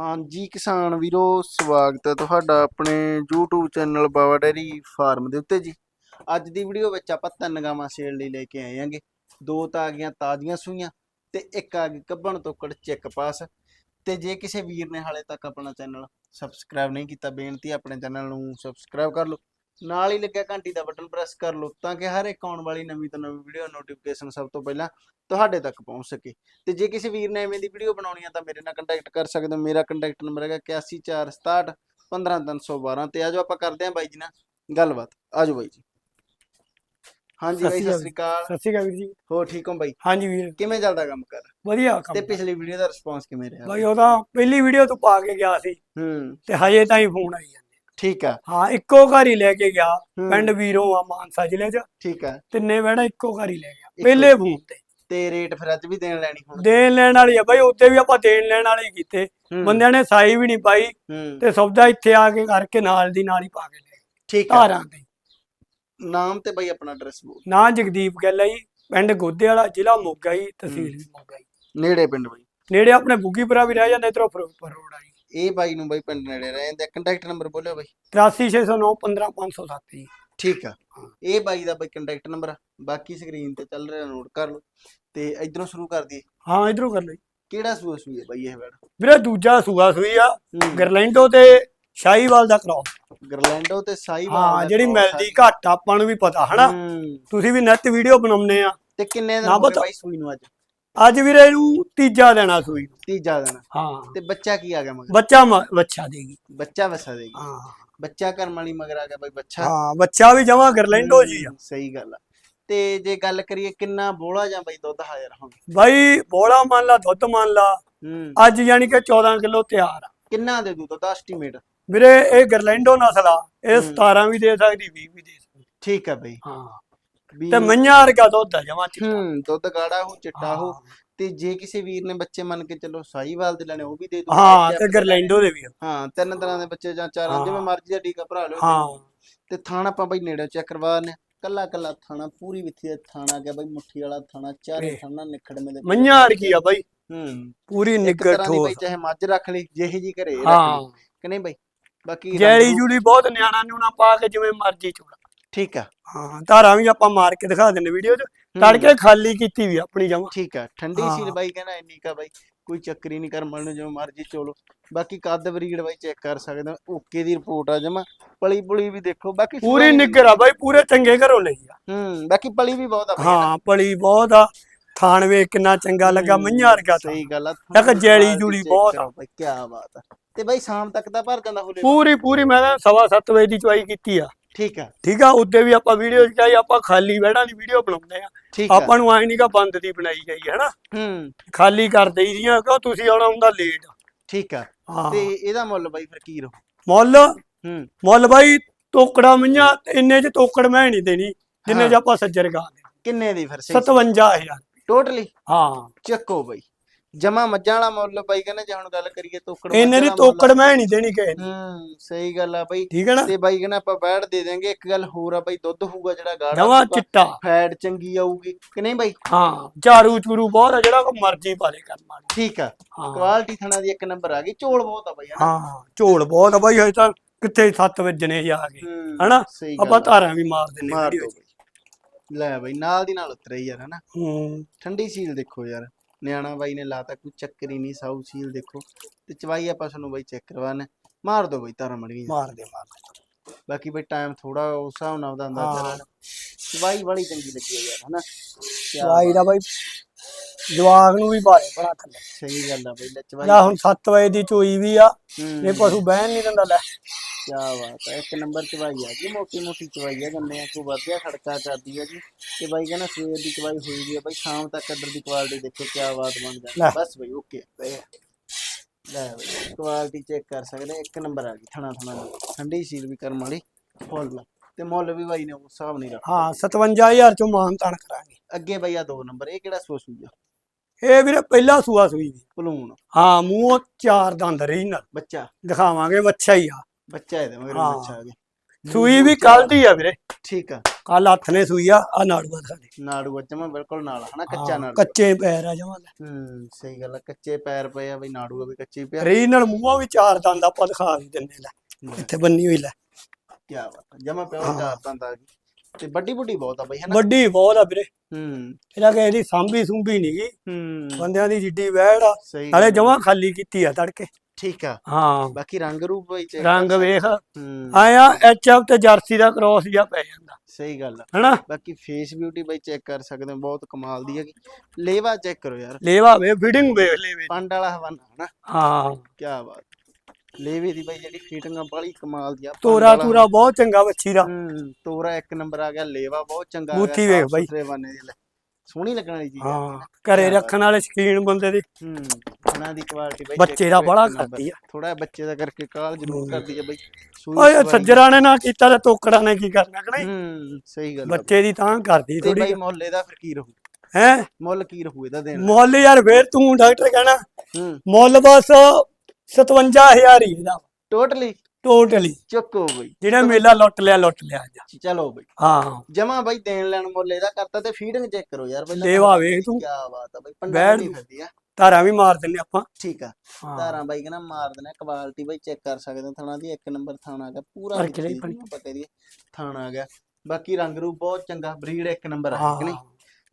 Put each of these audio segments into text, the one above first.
ਹਾਂਜੀ, ਕਿਸਾਨ ਵੀਰੋ, ਸਵਾਗਤ ਹੈ ਤੁਹਾਡਾ ਆਪਣੇ YouTube channel Bawa dairy farm ਦੇ ਉੱਤੇ ਜੀ। ਅੱਜ ਦੀ ਵੀਡੀਓ ਵਿੱਚ ਆਪਾਂ ਤਿੰਨ ਗਾਵਾਂ ਸੇਲ ਲਈ ਲੈ ਕੇ ਆਏ ਆਂਗੇ ਦੋ ਤਾਂ ਆ ਗਈਆਂ ਤਾਜ਼ੀਆਂ ਸੂਈਆਂ ਤੇ ਇੱਕ ਆ ਗਈ ਕੱਬਣ ਤੋਕੜ ਚੈੱਕ ਪਾਸ। ਤੇ ਜੇ ਕਿਸੇ ਵੀਰ ਨੇ ਹਾਲੇ ਤੱਕ ਆਪਣਾ ਚੈਨਲ ਸਬਸਕ੍ਰਾਈਬ ਨਹੀਂ ਕੀਤਾ, ਬੇਨਤੀ ਆਪਣੇ ਚੈਨਲ ਨੂੰ ਸਬਸਕ੍ਰਾਈਬ ਕਰ ਲਓ। ਨਾਲ ਹੀ ਲੱਗਿਆ ਘੰਟੀ ਦਾ ਬਟਨ ਪ੍ਰੈਸ ਕਰ ਲਓ ਤਾਂ ਕਿ ਹਰ ਇੱਕ ਆਉਣ ਵਾਲੀ ਨਵੀਂ ਤੋਂ ਨਵੀਂ ਵੀਡੀਓ ਨੋਟੀਫਿਕੇਸ਼ਨ ਸਭ ਤੋਂ ਪਹਿਲਾਂ ਤੁਹਾਡੇ ਤੱਕ ਪਹੁੰਚ ਸਕੇ। ਤੇ ਜੇ ਕਿਸੇ ਵੀਰ ਨੇ ਐਵੇਂ ਦੀ ਵੀਡੀਓ ਬਣਾਉਣੀ ਆ ਤਾਂ ਮੇਰੇ ਨਾਲ ਕੰਟੈਕਟ ਕਰ ਸਕਦੇ ਹੋ। ਮੇਰਾ ਕੰਟੈਕਟ ਨੰਬਰ ਹੈਗਾ 814661 15312 ਤੇ ਆਜੋ ਆਪਾਂ ਕਰਦੇ ਆਂ ਬਾਈ ਜੀ ਨਾਲ ਗੱਲਬਾਤ। ਆਜੋ ਬਾਈ ਜੀ। ਹਾਂਜੀ ਬਾਈ ਸਤਿ ਸ੍ਰੀ ਅਕਾਲ। ਸਤਿ ਸ਼੍ਰੀ ਅਕਾਲ ਵੀਰ ਜੀ। ਹੋਰ ਠੀਕ ਹੋ ਬਾਈ? ਹਾਂਜੀ ਵੀਰ। ਕਿਵੇਂ ਚੱਲਦਾ ਕੰਮ ਕਰ? ਵਧੀਆ ਤੇ ਕੰਮ ਪਿਛਲੀ ਵੀਡੀਓ ਦਾ ਰਿਸਪੌਂਸ ਕਿਵੇਂ ਰਿਹਾ? ਬਾਈ ਉਹਦਾ ਪਹਿਲੀ ਵੀਡੀਓ ਤੋਂ ਪਾ ਕੇ ਗਿਆ ਸੀ। ਹੂੰ। ਤੇ ਹਜੇ ਤਾਈਂ ਫੋਨ ਆਈ ਜਾਂਦੇ। ਠੀਕ ਆ। ਹਾਂ ਇੱਕੋ ਘਰ ਹੀ ਲੈ ਕੇ ਗਿਆ ਹੂੰ, ਪਿੰਡ ਵੀਰੋਂ ਆ ਮਾਨਸਾ ਜ਼ਿਲ੍ਹੇ 'ਚ। ਠੀਕ ਆ। ਤਿੰਨੇ ਬਹਿਣਾ ਇੱਕੋ ਘਰ ਹੀ ਲੈ ਗਿਆ। ਪਹਿਲੇ ਫੋਨ ਤੇ। ਤੇ ਰੇਟ ਫਿਰ ਅੱਜ ਵੀ ਦੇਣ ਲੈਣੀ ਹੁਣ? ਦੇਣ ਲੈਣ ਵਾਲੀ ਆ ਬਾਈ ਉੱਤੇ ਵੀ ਆਪਾਂ ਦੇਣ ਲੈਣ ਵਾਲੇ ਹੀ ਕੀਤੇ। ਹੂੰ, ਬੰਦਿਆਂ ਨੇ ਸਾਈ ਵੀ ਨਹੀਂ ਪਾਈ ਹੂੰ। ਤੇ ਸੌਦਾ ਇੱਥੇ ਆ ਕੇ ਕਰਕੇ ਨਾਲ ਦੀ ਨਾਲ ਹੀ ਪਾ ਕੇ ਲੈ ਗਏ ਠੀਕ ਆ। ਧਾਰਾਂ ਤੇ। ਨਾਮ ਤੇ ਬਾਈ ਆਪਣਾ ਐਡਰੈਸ ਬੋਲ। ਨਾਂ ਜਗਦੀਪ ਗੱਲ ਹੈ ਜੀ ਪਿੰਡ ਗੋਦੇ ਵਾਲਾ ਜ਼ਿਲ੍ਹਾ ਮੋਗਾ ਜੀ ਤਹਿਸੀਲ ਮੋਗਾ ਜੀ। ਨੇੜੇ ਪਿੰਡ ਬਾਈ। ਨੇੜੇ ਆਪਣੇ ਬੁੱਗੀਪੁਰਾ ਵੀ ਰਹਿ ਜਾਂਦੇ ਇਧਰੋਂ ਫਿਰੋਜ਼ਪੁਰ ਰੋਡ ਆ ਜੀ। ਇਹ ਬਾਈ ਨੂੰ ਬਾਈ ਪਿੰਡ ਨੇੜੇ ਰਹੇ ਤੇ ਕੰਟੈਕਟ ਨੰਬਰ ਬੋਲਿਓ ਬਾਈ। 83609 15507 ਜੀ। ਠੀਕ ਆ। ਇਹ ਬਾਈ ਦਾ ਬਾਈ ਕੰਟੈਕਟ ਨੰਬਰ ਬਾਕੀ ਸਕਰੀਨ ਤੇ ਚੱਲ ਰਿਹਾ ਨੋਟ ਕਰ ਲਓ। ਤੇ ਇਧਰੋਂ ਸ਼ੁਰੂ ਕਰ ਦਈਏ। ਹਾਂ ਇਧਰੋਂ ਕਰ ਲਈ ਕਿਹੜਾ ਸੂਆ ਸੂਈ ਹੈ ਬਾਈ ਇਹ ਵੜ? ਵੀਰੇ ਦੂਜਾ ਸੂਆ ਸੂਈ ਆ ਗਰਲੈਂਡੋ ਤੇ ਸ਼ਾਹੀਵਾਲ ਦਾ ਕਰਾਓ ਗਰਲੈਂਡੋ ਤੇ ਸਾਈ ਹਾਂ ਜਿਹੜੀ ਮਿਲਦੀ ਘੱਟ ਆਪਾਂ ਨੂੰ ਵੀ ਪਤਾ ਹਨਾ? ਤੁਸੀਂ ਵੀ ਨੈਟ ਵੀਡੀਓ ਬਣਾਉਂਦੇ ਆ। ਤੇ ਕਿੰਨੇ ਦਿਨ ਹੋ ਗਏ। ਬਾਈ ਸੂਈ ਨੂੰ ਅੱਜ? ਅੱਜ ਵੀਰੇ ਇਹਨੂੰ ਤੀਜਾ ਦੇਣਾ ਸੂਈ ਨੂੰ। ਤੀਜਾ ਦਿਨ ਹਾਂ। ਤੇ ਬੱਚਾ ਕੀ ਆ ਗਿਆ ਮਗਰ? ਬੱਚਾ ਮ- ਬੱਚਾ ਦੇਗੀ ਬੱਚਾ ਵਸਾ ਦੇਗੀ ਹਾਂ। ਬੱਚਾ ਕਰਮ ਵਾਲੀ ਮਗਰ ਆ ਗਿਆ ਬਾਈ ਬੱਚਾ। ਹਾਂ ਬੱਚਾ ਵੀ ਜਮਾ ਗਰਲੈਂਡੋ ਜੀ ਆ। ਹੂੰ, ਸਹੀ ਗੱਲ ਆ। ਤੇ ਜੇ ਗੱਲ ਕਰੀਏ ਕਿੰਨਾ ਬੋਲਾ ਜਾਂ ਬਾਈ ਦੁੱਧ ਹਾਜ਼ਰ ਹੁਣ? ਬਾਈ ਬੋਲਾ ਮੰਨ ਲਾ ਦੁੱਧ ਮੰਨ ਲਾ ਹੂੰ। ਅੱਜ ਯਾਨੀ ਕਿ 14 ਕਿਲੋ ਤਿਆਰ ਆ। ਕਿੰਨਾ ਦੇ ਦੂ ਦੁੱਧ ਐਸਟੀਮੇਟ? ਵੀਰੇ ਇਹ ਗਰਲੈਂਡੋ ਨਸਲ ਆ। ਇਹ ਹੂੰ। 17 ਵੀ ਦੇ ਸਕਦੀ 20 ਵੀ ਦੇ ਸਕਦੀ। ਠੀਕ ਆ ਬਾਈ। ਹਾਂ। ਵੀ ਤੇ ਮਈਆਂ ਵਰਗਾ ਦੁੱਧ ਆ ਜਮਾ ਚਿੱਟਾ। ਹੂੰ ਦੁੱਧ ਗਾੜਾ ਹੋ ਚਿੱਟਾ ਹੋ। ਤੇ ਜੇ ਕਿਸੇ ਵੀਰ ਨੇ ਬੱਚੇ ਮੰਨ ਕੇ ਚੱਲੋ ਸਾਈਵਾਲ ਦੇ ਲੈਣੇ ਉਹ ਵੀ ਦੇ ਦੂ ਹਾਂ ਤੇ ਗਰਲੈਂਡੋ ਦੇ ਵੀ ਆ। ਹਾਂ ਤਿੰਨ ਤਰ੍ਹਾਂ ਦੇ ਬੱਚੇ ਜਾਂ ਚਾਰਾਂ। ਜਿਵੇਂ ਮਰਜ਼ੀ ਦਾ ਟੀਕਾ ਭਰਾ ਲਿਓ। ਹਾਂ। ਤੇ ਥਾਣਾ ਆਪਾਂ ਬਈ ਨੇੜੇ ਚੈੱਕ ਕਰਵਾ ਨੇ ਕੱਲਾ ਕੱਲਾ ਥਾਣਾ ਪੂਰੀ ਵਿੱਥੀ ਦਾ ਥਾਣਾ ਗਿਆ ਬਈ ਮੁੱਠੀ ਵਾਲਾ ਥਾਣਾ ਚਾਰੇ ਇਹ। ਥਾਣਾ ਨਿਖੜਵੇਂ ਦੇ ਮਈਆਂ ਵਰਗੀ ਆ ਬਾਈ। ਹੂੰ। ਪੂਰੀ ਇੱਕ ਨਿੱਗਰ ਤਰ੍ਹਾਂ ਦੀ ਠੋਸ। ਬਈ ਚਾਹੇ ਮੱਝ ਰੱਖ ਲਈ ਜਿਹੀ ਜੀ ਘਰੇ ਰੱਖ ਹਾਂ। ਲਈ ਕਿ ਨਹੀਂ ਬਈ? ਬਾਕੀ ਜੈਲੀ ਜੂਲੀ ਬਹੁਤ ਨਿਆਣਾ ਨੂਣਾ ਪਾ ਕੇ ਜਿਵੇਂ ਮਰਜ਼ੀ ਚੋੜਾ ਠੀਕ ਆ। ਹਾਂ ਧਾਰਾਂ ਵੀ ਆਪਾਂ ਮਾਰ ਕੇ ਦਿਖਾ ਦਿੰਨੇ ਵੀਡੀਓ 'ਚ। ਤੜਕੇ ਖਾਲੀ ਕੀਤੀ ਵੀ ਆਪਣੀ ਜਮਾ। ਠੀਕ ਆ ਠੰਡੀ। ਸੀਲ ਬਾਈ ਕਹਿੰਦਾ ਇੰਨੀ ਕਾ ਬਾਈ ਕੋਈ ਚੱਕਰੀ ਨਹੀਂ ਕਰਮਲ ਨੂੰ ਜਿਵੇਂ ਮਰਜ਼ੀ ਚੋਲੋ। ਬਾਕੀ ਕੱਦ ਬਰੀਡ ਬਾਈ ਚੈੱਕ ਕਰ ਸਕਦੇ ਹੋ ਓਕੇ ਦੀ ਰਿਪੋਰਟ ਆ ਜਮਾ। ਪਲੀ ਪੁਲੀ ਵੀ ਦੇਖੋ ਬਾਕੀ ਪੂਰੀ ਵੀ- ਨਿੱਗਰ ਆ ਬਾਈ ਪੂਰੇ ਚੰਗੇ ਘਰੋਂ ਲਈ ਆ। ਹੂੰ ਬਾਕੀ ਪਲੀ ਵੀ ਬਹੁਤ ਆ ਹਾਂ ਪਲੀ ਬਹੁਤ ਆ। ਥਾਣ ਵੇਖ ਕਿੰਨਾ ਚੰਗਾ ਲੱਗਾ ਮਈਆਂ ਵਰਗਾ ਸਹੀ ਗੱਲ ਆ ਇੱਕ ਜੈਲੀ ਜੂਲੀ ਬਹੁਤ ਆ। ਬਾਈ ਕੀ ਬਾਤ ਆ। ਤੇ ਬਾਈ ਸ਼ਾਮ ਤੱਕ ਦਾ ਭਰ ਜਾਂਦਾ ਹੁਲੇ ਪੂਰੀ ਪੂਰੀ ਮੈਂ ਤਾਂ ਸਵਾ ਸੱਤ ਵਜੇ ਦੀ ਚੁਆਈ ਕੀਤੀ ਆ। ਠੀਕ ਆ। ਠੀਕ ਆ ਉੱਤੇ ਵੀ ਆਪਾਂ ਵੀਡੀਓ ਚਾਹੀ ਆਪਾਂ ਖਾਲੀ ਬੈੜਾਂ ਦੀ ਵੀਡੀਓ ਬਣਾਉਂਦੇ ਆ। ਆਪਾਂ ਨੂੰ ਆਏ ਨਹੀਂਗਾ ਬੰਦ ਦੀ ਬਣਾਈ ਗਈ ਹੈ ਨਾ ਹੂੰ। ਖਾਲੀ ਕਰ ਦਈਦੀਆਂ ਕਿਉਂ ਤੁਸੀਂ ਆਉਣਾ ਹੁੰਦਾ ਲੇਟ ਠੀਕ ਆ। ਤੇ ਇਹਦਾ ਮੁੱਲ ਬਾਈ ਫਿਰ ਕੀ ਰਹੂ? ਮੁੱਲ? ਹੂੰ। ਮੁੱਲ ਬਾਈ ਤੋਕੜਾ ਮਈਆਂ ਇੰਨੇ ਚ ਤੋਕੜ ਮੈਂ ਨਹੀਂ ਦੇਣੀ ਜਿੰਨੇ ਚ। ਆਪਾਂ ਸੱਜਰ ਗਾ ਦੇ ਕਿੰਨੇ ਦੀ ਫਿਰ ਸਹੀ? 57000 ਟੋਟਲੀ ਹਾਂ। ਚੱਕੋ ਬਾਈ। ਜਮਾ ਮੱਝਾਂ ਵਾਲਾ ਮੁੱਲ ਬਾਈ ਕਹਿੰਦਾ ਜੇ ਹੁਣ ਗੱਲ ਕਰੀਏ ਤੋਕੜ ਇੰਨੇ ਦੀ ਤੋਕੜ ਮੈਂ ਨਹੀਂ ਦੇਣੀ ਕਿਸੇ ਨੂੰ ਹੂੰ ਸਹੀ ਗੱਲ ਆ ਬਾਈ। ਠੀਕ ਹੈ ਨਾ? ਤੇ ਬਾਈ ਕਹਿੰਦਾ ਆਪਾਂ ਬੈਠ ਦੇ ਦੇਾਂਗੇ ਇੱਕ ਗੱਲ ਹੋਰ ਆ ਬਾਈ ਦੁੱਧ ਹੋਊਗਾ ਜਿਹੜਾ ਗਾੜਾ ਹੋਊਗਾ, ਚਿੱਟਾ। ਫੈਟ ਚੰਗੀ ਆਊਗੀ ਕਿ ਨਹੀਂ ਬਾਈ? ਹਾਂ ਝਾੜੂ ਚੂਰੂ ਬਹੁਤ ਆ ਜਿਹੜਾ ਕੋ ਮਰਜ਼ੀ ਪਾਲੇ ਕਰਨ ਵਾਲੀ ਠੀਕ ਆ। ਹਾਂ। ਕੁਆਲਿਟੀ ਥਣਾ ਦੀ ਇੱਕ ਨੰਬਰ ਆ ਗਈ ਝੋਲ ਬਹੁਤ ਆ ਬਾਈ ਹਨਾ ਹਾਂ ਝੋਲ ਬਹੁਤ ਆ ਬਾਈ ਹਜੇ ਤਾਂ ਕਿੱਥੇ 7 ਵਜਣੇ ਜਾ ਕੇ ਹੂੰ, ਹਨਾ? ਸਹੀ ਗੱਲ ਆਪਾਂ ਆ। ਧਾਰਾਂ ਵੀ ਮਾਰ ਦਿੰਨੇ ਮਾਰ ਬਾਈ। ਲੈ ਬਾਈ ਨਾਲ ਦੀ ਨਾਲ ਉਤਰੇ ਯਾਰ ਹਨਾ ਹੂੰ। ਠੰਡੀ ਸੀਲ ਦੇਖੋ ਯਾਰ। ਨਿਆਣਾ ਬਾਈ ਨੇ ਲਾਤਾ ਕੋਈ ਚੱਕਰ ਹੀ ਨਹੀਂ ਸਾਊ ਸੀਲ ਦੇਖੋ। ਤੇ ਚਵਾਈ ਆਪਾਂ ਤੁਹਾਨੂੰ ਬਾਈ ਚੈੱਕ ਕਰਵਾਣਾ ਮਾਰ ਦੋ ਬਾਈ ਤਾਰਾ ਮੜ ਗਈ ਮਾਰ ਦੇ ਮਾਰ ਦੇ। ਬਾਕੀ ਬਾਈ ਟਾਈਮ ਥੋੜਾ ਉਸ ਹਿਸਾਬ ਨਾਲ ਉਹਦਾ ਅੰਦਾਜ਼ਾ ਲਾ ਹਾਂ। ਲਓ ਚਵਾਈ ਬੜੀ ਚੰਗੀ ਲੱਗੀ ਆ ਯਾਰ ਹਨਾ? ਦਵਾਈ ਦਾ ਬਾਈ ਜਵਾਗ ਨੂੰ ਵੀ ਬਾਰੇ ਬਣਾ ਥੱਲੇ। ਸਹੀ ਗੱਲ ਆ ਬਾਈ ਲੈ ਚਵਾਈ। ਹੁਣ 7 ਵਜੇ ਦੀ ਚੋਈ ਵੀ ਆ। ਹੂੰ। ਇਹ ਪਸ਼ੂ ਬਹਿਣ ਨਹੀਂ ਦਿੰਦਾ ਲੈ। ਕਿਆ ਬਾਤ ਹੈ ਇੱਕ ਨੰਬਰ ਚਵਾਈ ਆ ਜੀ ਮੋਟੀ ਮੋਟੀ ਚਵਾਈ ਆ ਗੰਨੇ ਆ ਕੋ ਵਧਿਆ ਖੜਕਾ ਕਰਦੀ ਆ ਜੀ। ਤੇ ਬਾਈ ਕਹਿੰਦਾ ਸਵੇਰ ਦੀ ਚਵਾਈ ਹੋਈ ਵੀ ਆ ਬਾਈ ਸ਼ਾਮ ਤੱਕ ਅੰਦਰ ਦੀ ਕੁਆਲਿਟੀ ਦੇਖੋ ਕਿਆ ਬਾਤ ਬਣ ਜਾਂਦੀ। ਬਸ ਬਾਈ ਓਕੇ ਲੈ ਬਾਈ ਕੁਆਲਿਟੀ ਚੈੱਕ ਕਰ ਸਕਦੇ ਇੱਕ ਨੰਬਰ ਆ ਗਈ ਥਣਾ ਥਣਾ ਠੰਡੀ ਸੀਲ ਵੀ ਕਰਮ ਵਾਲੀ ਫੁੱਲ। ਤੇ ਮੁੱਲ ਵੀ ਬਾਈ ਨੇ ਉਸ ਹਿਸਾਬ ਨਹੀਂ ਰੱਖ ਹਾਂ 57000 ਚੋਂ ਮਾਨ ਤਾਨ ਕਰਾਂਗੇ ਅੱਗੇ ਬਾਈ ਆ ਦੋ ਨੰਬਰ ਇਹ ਕਿਹੜਾ ਸੋਸੂ ਆ? ਇਹ ਵੀਰੇ ਪਹਿਲਾ ਸੂਆ ਸੂਈ ਦੀ ਭਲੂਣ। ਹਾਂ ਮੂੰਹ ਚਾਰ ਦੰਦ ਰਹੀ ਨਾਲ। ਬੱਚਾ। ਦਿਖਾਵਾਂਗੇ ਵੱਛਾ ਹੀ ਆ। ਬੱਚਾ ਇਹਦੇ ਮਗਰ ਹਾਂ। ਬੱਚਾ ਆ ਗਿਆ। ਸੂਈ ਵੀ ਕੱਲ ਦੀ ਆ ਵੀਰੇ। ਠੀਕ ਆ। ਕੱਲ ਹੱਥ ਨੇ ਸੂਈ ਆ ਆ ਨਾੜੂਆ ਸਾਡੇ ਨਾੜੂ ਜਮਾ ਬਿਲਕੁਲ ਨਾਲ ਹਨਾ ਕੱਚਾ ਹਾਂ, ਨਾੜੂ ਕੱਚੇ ਪੈਰ ਆ ਜਮਾਂ ਹੂੰ ਸਹੀ ਗੱਲ ਆ ਕੱਚੇ ਪੈਰ ਪਏ ਆ ਬਈ ਨਾੜੂ ਵੀ ਕੱਚੇ ਪਿਆ। ਰੀ ਨਾਲ ਮੂੰਹਾਂ ਵੀ ਚਾਰ ਦੰਦ ਆਪਾਂ ਦਿਖਾ ਵੀ ਦਿੰਨੇ ਲੈ ਇੱਥੇ ਬੰਨੀ ਹੋਈ ਲੈ। ਕੀ ਬਾਤ ਜਮਾ ਪਿਆ ਚਾਰ ਦੰਦ ਆ ਗਈ ਤੇ ਵੱਡੀ ਵੱਡੀ ਬਹੁਤ ਆ ਬਈ ਹਨਾ? ਵੱਡੀ ਬਹੁਤ ਆ ਵੀਰੇ। ਹੂੰ। ਇਹਦਾ ਕਿ ਇਹਦੀ ਸਾਂਭੀ ਸੁੰਭੀ ਨੀ ਗੀ ਹੂੰ। ਬੰਦਿਆਂ ਦੀ ਜਿੱਡੀ ਵਹਿੜ ਆ। ਸਹੀ ਹਲੇ ਗੱਲ ਆ। ਜਮਾਂ ਖਾਲੀ ਕੀਤੀ ਆ ਤੜਕੇ। ਠੀਕ ਆ। ਹਾਂ। ਬਾਕੀ ਰੰਗ ਰੂਪ ਬਈ check ਰੰਗ ਵੇਖ। ਹੂੰ। ਆਇਆ ਐਚਐਫ ਤੇ ਜਰਸੀ ਦਾ ਕ੍ਰੋਸ ਜਿਹਾ ਪੈ ਜਾਂਦਾ। ਸਹੀ ਗੱਲ ਆ। ਹਨਾ? ਬਾਕੀ ਫੇਸ ਬਿਊਟੀ ਬਈ ਚੈੱਕ ਕਰ ਸਕਦੇ ਹੋ ਬਹੁਤ ਕਮਾਲ ਦੀ ਹੈਗੀ। ਲੇਵਾ ਚੈੱਕ ਕਰੋ ਯਾਰ। ਲੇਵਾ ਵੇ ਫਿਟਿੰਗ ਵੇਖ ਲੇਵੇ ਪੰਡ ਵਾਲਾ ਹਵਾਨਾ ਹਨਾ? ਹਾਂ। ਕੀ ਬਾਤ। ਲੇਵੇ ਦੀ ਬਈ ਜਿਹੜੀ ਫਿਟਿੰਗ ਆ ਬੜੀ ਕਮਾਲ ਦੀ ਆ ਪੰਡ ਤੋਰਾ ਵਾਲਾ ਤੂਰਾ ਬਹੁਤ ਚੰਗਾ ਵੱਛੀ ਦਾ। ਹੂੰ ਤੋਰਾ ਇੱਕ ਨੰਬਰ ਆ ਗਿਆ ਲੇਵਾ ਬਹੁਤ ਚੰਗਾ ਆ ਬੂਥੀ ਵੇਖ ਸਾਫ਼ ਬਾਈ। ਸੁਥਰੇ ਬਾਨੇ ਦੀ ਲੈ। ਸੋਹਣੀ ਲੱਗਣ ਵਾਲੀ ਚੀਜ਼ ਆ। ਹਾਂ ਘਰੇ ਰੱਖਣ ਵਾਲੇ ਸ਼ਕੀਨ ਬੰਦੇ ਦੀ। ਹੂੰ ਉਹਨਾਂ ਦੀ ਕੁਆਲਿਟੀ ਬਈ ਬੱਚੇ ਦਾ ਬੜਾ ਕਰਦੀ ਆ। ਥੋੜਾ ਬੱਚੇ ਦਾ ਕਰਕੇ ਕਾਲ ਜ਼ਰੂਰ ਕਰਦੀ ਆ ਬਈ। ਓਏ ਸੱਜਰਾਂ ਨੇ ਨਾ ਕੀਤਾ ਤੇ ਤੋਕੜਾਂ ਨੇ ਕੀ ਕਰਨਾ ਕਿ ਨਹੀਂ? ਹੂੰ ਸਹੀ ਗੱਲ ਆ ਬੱਚੇ ਦੀ ਤਾਂ ਕਰਦੀ ਤੇ ਥੋੜੀ ਬਈ ਮੁੱਲ ਇਹਦਾ ਫਿਰ ਕੀ ਰਹੂ? ਹੈ? ਮੁੱਲ ਕੀ ਰਹੂ ਇਹਦਾ ਦੇਣ ਮੁੱਲ ਯਾਰ ਫੇਰ ਤੂੰ ਡਾਕਟਰ ਕਹਿਣਾ। ਹੂੰ। ਮੁੱਲ ਬਸ 57000 ਹੀ ਇਹਦਾ। ਟੋਟਲੀ ਟੋਟਲੀ ਚੱਕੋ ਬਈ। ਜਿਹੜਾ ਮੇਲਾ ਲੁੱਟ ਲਿਆ ਲੁੱਟ ਲਿਆ ਅੱਜ। ਚਲੋ ਬਈ। ਹਾਂ। ਜਮਾ ਬਾਈ ਦੇਣ ਲੈਣ ਮੁੱਲ ਇਹਦਾ ਕਰਤਾ ਤੇ ਫੀਡਿੰਗ ਚੈੱਕ ਕਰੋ ਯਾਰ ਪਹਿਲਾਂ ਲੇਵਾ ਵੇਖ ਤੂੰ। ਕੀ ਬਾਤ ਆ ਬਾਈ ਪੰਡਾ ਨਹੀਂ ਫਿਰਦੀ ਆ। ਧਾਰਾਂ ਵੀ ਮਾਰ ਦਿੰਨੇ ਆਪਾਂ। ਠੀਕ ਆ। ਹਾਂ। ਧਾਰਾਂ ਬਾਈ ਕਹਿੰਦਾ ਮਾਰ ਦੇਣਾ ਕੁਆਲਿਟੀ ਬਾਈ ਚੈੱਕ ਕਰ ਸਕਦੇ ਹੋ ਥਾਣਾ ਦੀ ਇੱਕ ਨੰਬਰ ਥਾਣਾ ਆ ਗਿਆ ਪੂਰਾ ਕਿਹੜੀ ਦੀ ਥਾਣਾ ਆ ਗਿਆ ਬਾਕੀ ਰੰਗ ਰੂਪ ਬਹੁਤ ਚੰਗਾ ਬਰੀਡ ਇੱਕ ਨੰਬਰ ਆ ਕਿ ਨਹੀਂ? ਹਾਂ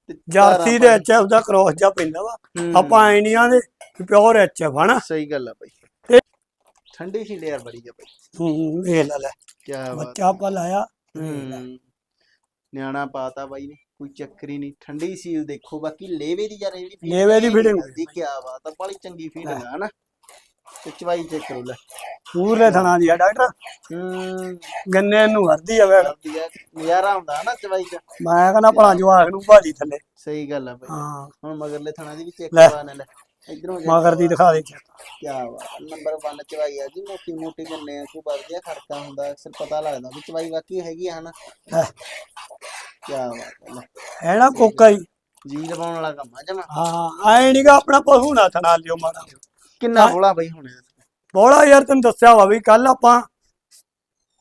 ਤੇ ਜਰਸੀ ਦੇ ਐਚਐਫ ਦਾ ਕ੍ਰੋਸ ਜਾ ਪੈਂਦਾ ਵਾ। ਹੂੰ, ਆਪਾਂ ਨਹੀਂ ਆਂਦੇ ਪਿਓਰ ਐਚਐਫ ਹਨਾ ਸਹੀ ਗੱਲ ਆ ਬਾਈ। ਸੀ ਲੇਅਰ ਬੜੀ ਆ ਬਾਈ। ਹੂੰ ਵੇਖ ਲੈ ਲੈ। ਕੀ ਬਾਤ ਬੱਚਾ ਆਪਾਂ ਲਾਇਆ ਹੂੰ। ਨਿਆਣਾ ਪਾਤਾ ਬਾਈ ਨੇ ਕੋਈ ਚੱਕਰ ਹੀ ਨਹੀਂ। ਠੰਡੀ ਸੀਲ ਦੇਖੋ ਬਾਕੀ ਲੇਵੇ ਦੀ ਯਾਰ ਜਿਹੜੀ ਲੇਵੇ ਦੀ ਇਹ feeding ਦੀ ਕੀ ਬਾਤ ਆ ਬੜੀ ਚੰਗੀ ਫੀਡਿੰਗ ਆ ਹਨਾ। ਤੇ ਚਵਾਈ ਚੈੱਕ ਕਰੋ ਲੈ। ਪੂਰੇ ਥਣਾ ਦੀ ਆ ਡਾਕਟਰ। ਹੂੰ। ਗੰਨੇ ਨੂੰ ਵਰਦੀ ਆ ਵੇਖ। ਕਰਦੀ ਆ ਨਜ਼ਾਰਾ ਹੁੰਦਾ ਨਾ ਚਵਾਈ ਦਾ। ਮੈਂ ਕਹਿੰਦਾ ਭਲਾ ਜਵਾਕ ਨੂੰ ਭਾਜੀ ਥੱਲੇ। ਸਹੀ ਗੱਲ ਆ ਬਾਈ। ਹਾਂ। ਹੁਣ ਮਗਰਲੇ ਥਣਾ ਦੀ ਵੀ ਚੈੱਕ ਲੈ। ਕਰਵਾ ਲੈ ਇਧਰੋਂ ਮਗਰ ਦੀ ਦਿਖਾ ਦੇ ਕੀ ਬਾਤ ਨੰਬਰ 1 ਚਵਾਈ ਆ ਜੀ ਮੋਟੀ ਮੋਟੀ ਗੰਨੇ ਆ ਕੋ ਵਰਦਿਆ ਖੜਕਾ ਹੁੰਦਾ ਅਕਸਰ ਪਤਾ ਲੱਗਦਾ ਵੀ ਚਵਾਈ ਵਾਕੀ ਹੈਗੀ ਆ ਹਨਾ। ਕੀ ਬਾਤ ਹੈ ਨਾ ਕੋਕਾ ਹੀ। ਜੀ ਲਵਾਉਣ ਵਾਲਾ ਕੰਮ ਆ ਜਮਾ। ਹਾਂ ਐ ਨਹੀਂਗਾ ਆਪਣਾ ਪਸ਼ੂ ਨਾ ਥਣਾ ਲਿਓ ਮਾੜਾ। ਕਿੰਨਾ ਬੋਲਾ ਬਈ ਹੁਣ? ਬੋਲਾ ਯਾਰ ਤੈਨੂੰ ਦੱਸਿਆ ਵਾ ਵੀ ਕੱਲ ਆਪਾਂ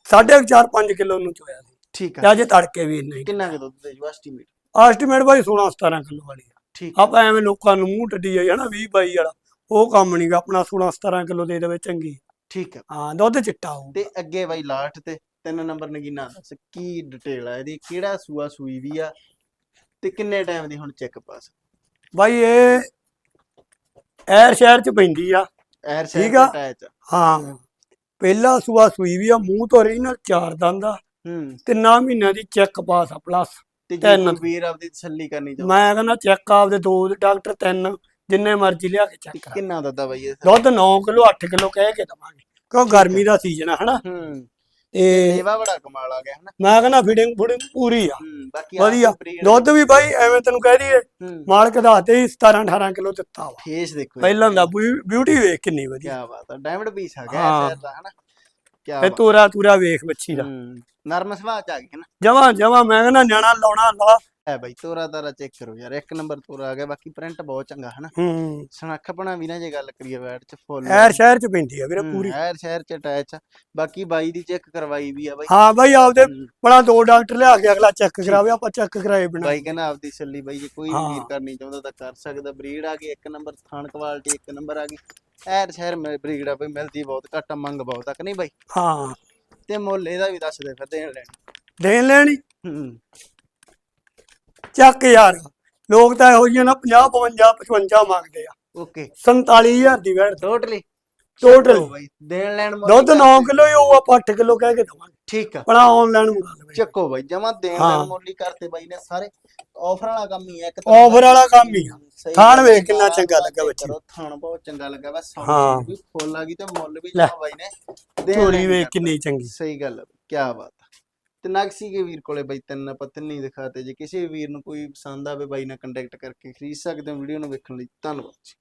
4.5 5 ਕਿਲੋ ਨੂੰ ਚੋਇਆ ਸੀ। ਠੀਕ ਤੇ ਆ ਅੱਜ ਤੜਕੇ ਵੀ ਨਹੀਂ ਕਿੰਨਾ ਕੁ ਦੁੱਧ ਦੇ ਜੂ ਐਸਟੀਮੇਟ ਐਸਟੀਮੇਟ ਬਾਈ 16 17 ਕਿਲੋ ਵਾਲੀ ਠੀਕ ਆਪਾਂ ਐਵੇਂ ਲੋਕਾਂ ਨੂੰ ਮੂੰਹ ਟੱਡੀ ਜਾਈ ਹਨਾ 20 22 ਵਾਲਾ। ਉਹ ਕੰਮ ਨਹੀਂਗਾ ਆਪਣਾ 16 17 ਕਿਲੋ ਦੇ ਦੇਵੇ ਚੰਗੀ। ਠੀਕ ਆ। ਹਾਂ ਦੁੱਧ ਚਿੱਟਾ ਹੋਊ ਤੇ ਅੱਗੇ ਬਾਈ ਲਾਸਟ ਤੇ ਤਿੰਨ ਨੰਬਰ ਨਗੀਨਾ ਦੱਸ ਕੀ ਡਿਟੇਲ ਆ ਇਹਦੀ ਕਿਹੜਾ ਸੂਆ ਸੂਈ ਵੀ ਆ ਤੇ ਕਿੰਨੇ ਟਾਈਮ ਦੀ ਹੁਣ ਚੈੱਕ ਪਾਸ ਬਾਈ ਇਹ ਐਰ ਸ਼ਹਿਰ ਚ ਪੈਂਦੀ ਆ। ਐਰ ਠੀਕ ਆ। ਅਟੈਚ ਹਾਂ ਪਹਿਲਾ ਸੂਆ ਸੂਈ ਵੀ ਆ ਮੂੰਹ ਤੋਂ ਰਹੀ ਨਾਲ ਚਾਰ ਦੰਦ ਆ। ਹੂੰ। ਤਿੰਨਾਂ ਮਹੀਨਿਆਂ ਦੀ ਚੈੱਕ ਪਾਸ ਆ ਪਲੱਸ ਤੇ ਜੇ ਤਿੰਨ। ਕੋਈ ਵੀਰ ਆਪਦੀ ਤਸੱਲੀ ਕਰਨੀ ਚਾਹੁੰਦਾ। ਮੈਂ ਕਹਿੰਦਾ ਚੈੱਕ ਆਪਦੇ ਦੋ ਡਾਕਟਰ ਤਿੰਨ ਜਿੰਨੇ ਮਰਜ਼ੀ ਲਿਆ ਕੇ ਚੈੱਕ ਕਰਾ ਕਿੰਨਾ ਆ ਬਾਈ ਇਹ? ਦੁੱਧ 9 ਕਿਲੋ 8 ਕਿਲੋ ਕਹਿ ਕੇ ਦਵਾਂਗੇ। ਕਿਉਂ ਗਰਮੀ ਦਾ ਸੀਜ਼ਨ ਆ ਹਨਾ? ਹੂੰ। ਤੇ ਬੜਾ ਕਮਾਲ ਆ ਗਿਆ ਹਨਾ? ਮੈਂ ਕਹਿੰਦਾ ਫੀਡਿੰਗ ਫੂਡਿੰਗ ਪੂਰੀ ਆ। ਹੂੰ ਬਾਕੀ ਵਧੀਆ। ਦੁੱਧ ਵੀ ਬਾਈ ਐਵੇਂ ਤੈਨੂੰ ਕਹਿ ਦਈਏ ਹੂੰ। ਮਾਲਕ ਦਾ ਹੱਥੇ ਹੀ 17 18 ਕਿਲੋ ਦਿੱਤਾ ਵਾ। ਫੇਸ ਦੇਖੋ ਪਹਿਲਾਂ ਦਾ ਬਿਊਟੀ ਵੇਖ ਕਿੰਨੀ ਕੀ ਵਧੀਆ ਬਾਤ ਆ ਡਾਇਮੰਡ ਪੀਸ ਆ ਗਿਆ ਹਾਂ। ਦਾ ਹਨਾ? ਤੇ ਬਾਤ ਤੋਰਾ ਤੂਰਾ ਵੇਖ ਬੱਚੀ ਦਾ। ਹੂੰ ਨਰਮ ਸੁਭਾਅ ਚ ਆ ਗਿਆ ਨਾ। ਜਮਾ ਜਮਾ ਮੈਂ ਕਹਿੰਦਾ ਨਿਆਣਾ ਲਾਉਣਾ ਲਾ। ਹੈ ਬਾਈ ਤੋਰਾ ਤਾਰਾ ਚੈੱਕ ਕਰੋ ਯਾਰ ਇੱਕ ਨੰਬਰ ਤੋਰਾ ਆ ਗਿਆ ਬਾਕੀ ਪ੍ਰਿੰਟ ਬਹੁਤ ਚੰਗਾ ਹਨਾ ਹੂੰ। ਸਨੱਖਪਣਾ ਵੀ ਨਾ ਜੇ ਗੱਲ ਕਰੀਏ ਬੈਠ ਚ ਫੁੱਲ। ਐਰ ਸ਼ਹਿਰ ਚ ਪੈਂਦੀ ਆ ਵੀਰੇ ਪੂਰੀ। ਸ਼ਹਿਰ ਸ਼ਹਿਰ ਚ ਅਟੈਚ ਬਾਕੀ ਬਾਈ ਦੀ ਚੈੱਕ ਕਰਵਾਈ ਵੀ ਆ ਬਾਈ। ਹਾਂ ਬਾਈ ਆਪਦੇ ਹੂੰ। ਬੜਾ ਦੋ ਡਾਕਟਰ ਲਿਆ ਕੇ ਅਗਲਾ ਚੈੱਕ ਕਰਾਵੇ ਆਪਾਂ ਚੈੱਕ ਕਰਾਏ ਬਿਨਾ। ਬਾਈ ਕਹਿੰਦਾ ਆਪਦੀ ਸੱਲੀ ਬਾਈ ਜੇ ਕੋਈ ਹਾਂ। ਵੀਰ ਕਰਨੀ ਚਾਹੁੰਦਾ ਤਾਂ ਕਰ ਸਕਦਾ ਬਰੀਡ ਆ ਗਈ ਇੱਕ ਨੰਬਰ ਥਾਨ ਕੁਆਲਿਟੀ ਇੱਕ ਨੰਬਰ ਆ ਗਈ। ਐਰ ਸ਼ਹਿਰ ਮੇ ਬਰੀਡ ਆ ਬਈ ਮਿਲਦੀ ਬਹੁਤ ਘੱਟ ਆ, ਮੰਗ ਬਹੁਤ ਤੱਕ ਨਹੀਂ ਬਾਈ? ਹਾਂ। ਤੇ ਮੁੱਲ ਇਹਦਾ ਵੀ ਦੱਸ ਦੇ ਫਿਰ ਦੇਣ ਲੈਣ। ਦੇਣ ਲੈਣੀ? ਹੂੰ। ਚੱਕ ਯਾਰ ਲੋਕ ਤਾਂ ਇਹੋ ਜਿਹੀਆਂ ਨਾ 50 52 55 ਮੰਗਦੇ ਆ। ਓਕੇ। 47000 ਦੀ ਵੈਟ ਟੋਟਲੀ ਟੋਟਲ ਬਾਈ ਦੇਣ ਲੈਣ ਮੁੱਲ ਦੁੱਧ ਕਰ 9 ਦੇ। ਕਿਲੋ ਹੀ ਆਪਾਂ 8 ਕਿਲੋ ਕਹਿ ਕੇ ਦਵਾਂਗੇ। ਠੀਕ ਆ। ਆਪਣਾ ਆਨਲਾਈਨ ਮੰਗਾ ਲਵੇ ਚੱਕੋ ਬਾਈ ਜਮਾ ਦੇਣ ਹਾਂ। ਲੈਣ ਮੁੱਲ ਹੀ ਕਰਤੇ ਬਾਈ ਨੇ ਸਾਰੇ। ਆਫਰ ਵਾਲਾ ਕੰਮ ਹੀ ਹੈ ਇੱਕ Offer ਵਾਲਾ ਕੰਮ ਹੀ ਆ। ਸਹੀ ਥਾਣ ਵੇਖ ਕਿੰਨਾ ਚੰਗਾ ਲੱਗਾ ਬੱਚੀ ਕਰੋ, ਥਾਣ ਬਹੁਤ ਚੰਗਾ ਲੱਗਾ ਵਾ ਹਾਂ। ਵੀ ਫੁੱਲ ਆ ਗਈ ਤੇ ਮੁੱਲ ਵੀ ਲੈ। ਬਾਈ ਨੇ ਦੇਣ ਝੋਲੀ ਵੇਖ। ਕਿੰਨੀ ਚੰਗੀ ਸਹੀ ਗੱਲ ਹੈ ਕੀ ਬਾਤ ਆ। ਤੇ ਨਕਸੀ ਕੇ ਵੀਰ ਕੋਲੇ ਬਾਈ ਤਿੰਨ ਆਪਾਂ ਤਿੰਨ ਹੀ ਦਿਖਾਤੇ ਜੇ ਕਿਸੇ ਵੀਰ ਨੂੰ ਕੋਈ ਪਸੰਦ ਆਵੇ ਬਾਈ ਨਾਲ ਕੰਟੈਕਟ ਕਰਕੇ ਖਰੀਦ ਸਕਦੇ ਹੋ ਵੀਡੀਓ ਨੂੰ ਵੇਖਣ ਲਈ ਧੰਨਵਾਦ ਜੀ